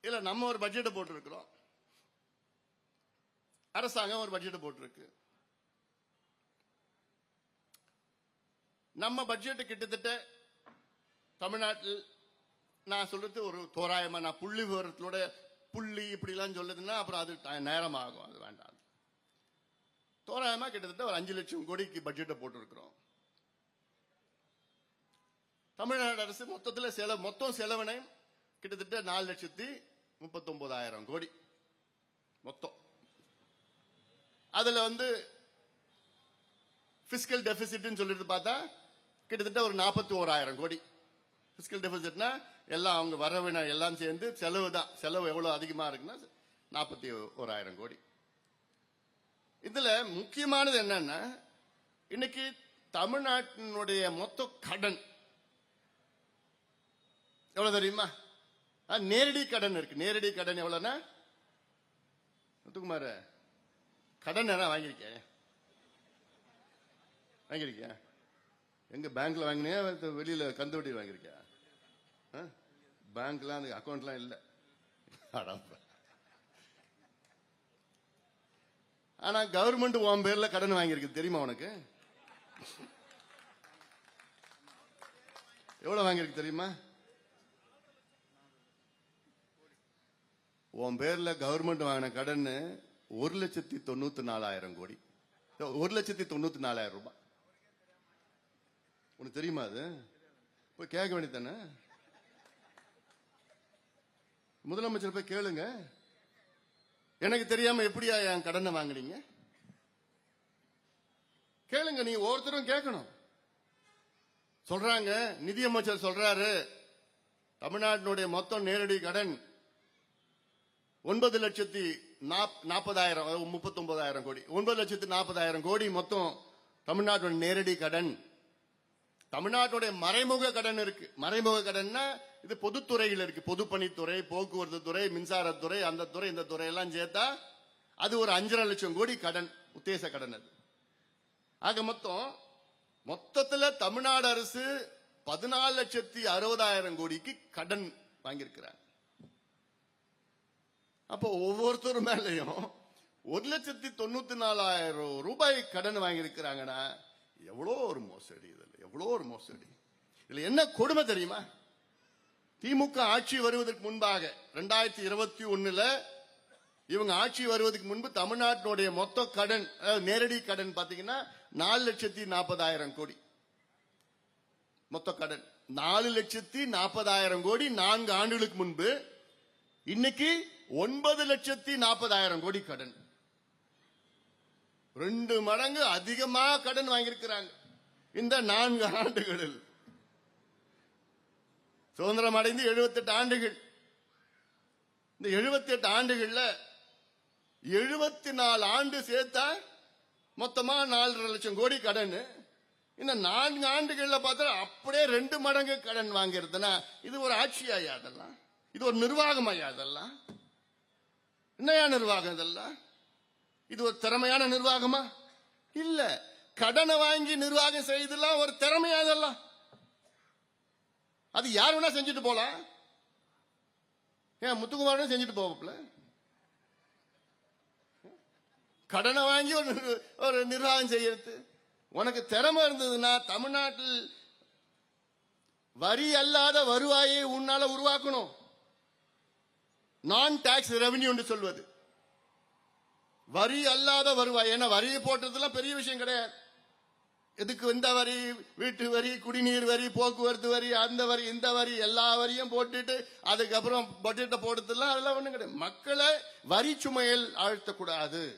இல்ல நம்ம ஒரு பட்ஜெட்டை போட்டிருக்கிறோம். அரசாங்கம் ஒரு பட்ஜெட்டை போட்டிருக்கு. நம்ம பட்ஜெட் கிட்டத்தட்ட தமிழ்நாட்டில் நான் சொல்றது ஒரு தோராயமா நான் புள்ளி விவரத்தோட புள்ளி இப்படிலாம் சொல்லுதுன்னா அப்புறம் அது நேரம் ஆகும் அது வேண்டாம். தோராயமா கிட்டத்தட்ட ஒரு அஞ்சு லட்சம் கோடிக்கு பட்ஜெட்டை போட்டிருக்கிறோம். தமிழ்நாடு அரசு மொத்தத்தில் செலவு மொத்தம் செலவினை கிட்டத்தட்ட நாலு லட்சத்தி முப்பத்தொன்பதாயிரம் கோடி. மொத்தம். அதுல வந்து பிசிக்கல் டெபிசிட்னு சொல்லிட்டு பார்த்தா கிட்டத்தட்ட ஒரு நாற்பத்தி ஓராயிரம் கோடி. பிசிக்கல் டெபிசிட்னா எல்லாம் அவங்க வரவின எல்லாம் சேர்ந்து செலவு தான். செலவு எவ்வளோ அதிகமாக இருக்குன்னா நாற்பத்தி ஓராயிரம் கோடி. இதில் முக்கியமானது என்னன்னா இன்னைக்கு தமிழ்நாட்டினுடைய மொத்த கடன் எவ்வளோ தெரியுமா? நேரடி கடன் இருக்கு. நேரடி கடன் எவ்வளவுன்னா முத்துக்குமார் கடன் என்ன வாங்கியிருக்கேன் வாங்கியிருக்கியா? எங்க பேங்க்ல வாங்கினியா? வெளியில கந்து வட்டி வாங்கியிருக்கியா? ஆ? பேங்க்லாம் அந்த அக்கௌண்ட்லாம் இல்லை. ஆனா கவர்மெண்ட் உன் பேர்ல கடன் வாங்கியிருக்கு. தெரியுமா உனக்கு? எவ்வளவு வாங்கியிருக்கு தெரியுமா? உன் பேர்ல கவர்மெண்ட் வாங்கின கடன் ஒரு லட்சத்தி தொண்ணூத்தி நாலாயிரம் கோடி. ஒரு லட்சத்தி தொண்ணூத்தி நாலாயிரம் ரூபாய். உனக்கு தெரியுமா அது? போய் கேட்க வேண்டியதானே முதலமைச்சர் போய் கேளுங்க. எனக்கு தெரியாம எப்படியா என் கடனை வாங்கினீங்க? கேளுங்க நீ ஒவ்வொருத்தரும் கேட்கணும். சொல்றாங்க நிதியமைச்சர் சொல்றாரு தமிழ்நாட்டினுடைய மொத்தம் நேரடி கடன் ஒன்பது லட்சத்தி நாப்- நாற்பதாயிரம் முப்பத்தி ஒன்பதாயிரம் கோடி. ஒன்பது லட்சத்தி நாற்பதாயிரம் கோடி மொத்தம் தமிழ்நாட்டோட நேரடி கடன். தமிழ்நாட்டுடைய மறைமுக கடன் இருக்கு. மறைமுக கடன்னா இது பொதுத்துறையில் இருக்கு. பொதுப்பணித்துறை போக்குவரத்து துறை மின்சாரத்துறை அந்த துறை இந்த துறை எல்லாம் சேர்த்தா அது ஒரு அஞ்சரை லட்சம் கோடி கடன் உத்தேச கடன் அது. ஆக மொத்தம் மொத்தத்தில் தமிழ்நாடு அரசு பதினாலு லட்சத்தி அறுபதாயிரம் கோடிக்கு கடன் வாங்கியிருக்கிறாங்க அப்போ ஒவ்வொருத்தர் மேலையும் ஒரு லட்சத்தி தொண்ணூத்தி நாலாயிரம் ரூபாய் கடன் வாங்கியிருக்கிறாங்கன்னா எவ்வளோ ஒரு மோசடி இதில் எவ்வளோ ஒரு மோசடி. இதில் என்ன கொடுமை தெரியுமா? திமுக ஆட்சி வருவதற்கு முன்பாக ரெண்டாயிரத்தி இருபத்தி ஒன்னுல இவங்க ஆட்சி வருவதற்கு முன்பு தமிழ்நாட்டினுடைய மொத்த கடன் நேரடி கடன் பார்த்தீங்கன்னா நாலு லட்சத்தி நாற்பதாயிரம் கோடி. மொத்த கடன். நாலு லட்சத்தி நாற்பதாயிரம் கோடி நான்கு ஆண்டுகளுக்கு முன்பு. இன்னைக்கு ஒன்பது லட்சத்தி நாற்பதாயிரம் கோடி கடன். ரெண்டு மடங்கு அதிகமாக கடன் வாங்கியிருக்கிறாங்க. இந்த நான்கு ஆண்டுகளில். சுதந்திரம் அடைந்து 78 ஆண்டுகள். இந்த 78 ஆண்டுகள்ல எழுபத்தி நாலு ஆண்டு சேர்த்தா மொத்தமா நாலரை லட்சம் கோடி கடன். இந்த நான்கு ஆண்டுகள்ல பார்த்தா அப்படியே ரெண்டு மடங்கு கடன் வாங்கிறதுனா இது ஒரு ஆட்சியாயா அதெல்லாம் இது ஒரு நிர்வாகமாயா அதெல்லாம் என்னையா நிர்வாகம் இதெல்லாம்? இது ஒரு திறமையான நிர்வாகமா? இல்ல கடனை வாங்கி நிர்வாகம் செய்தெல்லாம் ஒரு திறமையா இதெல்லாம்? அது யார் வேணா செஞ்சுட்டு போலாம். ஏன் முத்துக்குமாரனும் செஞ்சுட்டு போவப்ல கடனை வாங்கி ஒரு ஒரு நிர்வாகம் செய்யறது. உனக்கு திறமை இருந்ததுன்னா தமிழ்நாட்டில் வரி அல்லாத வருவாயை உன்னால உருவாக்கணும். நான் டாக்ஸ் ரெவன்யூ சொல்வது. வரி அல்லாத வருவாய். ஏன்னா வரியை போட்டதெல்லாம் பெரிய விஷயம் கிடையாது. எதுக்கு இந்த வரி வீட்டு வரி குடிநீர் வரி போக்குவரத்து வரி அந்த வரி இந்த வரி எல்லா வரியும் போட்டுட்டு அதுக்கப்புறம் பட்ஜெட்டை போடுறதுலாம் அதெல்லாம் ஒண்ணும் கிடையாது. மக்களை வரி சுமையில் ஆழ்த்தக்கூடாது.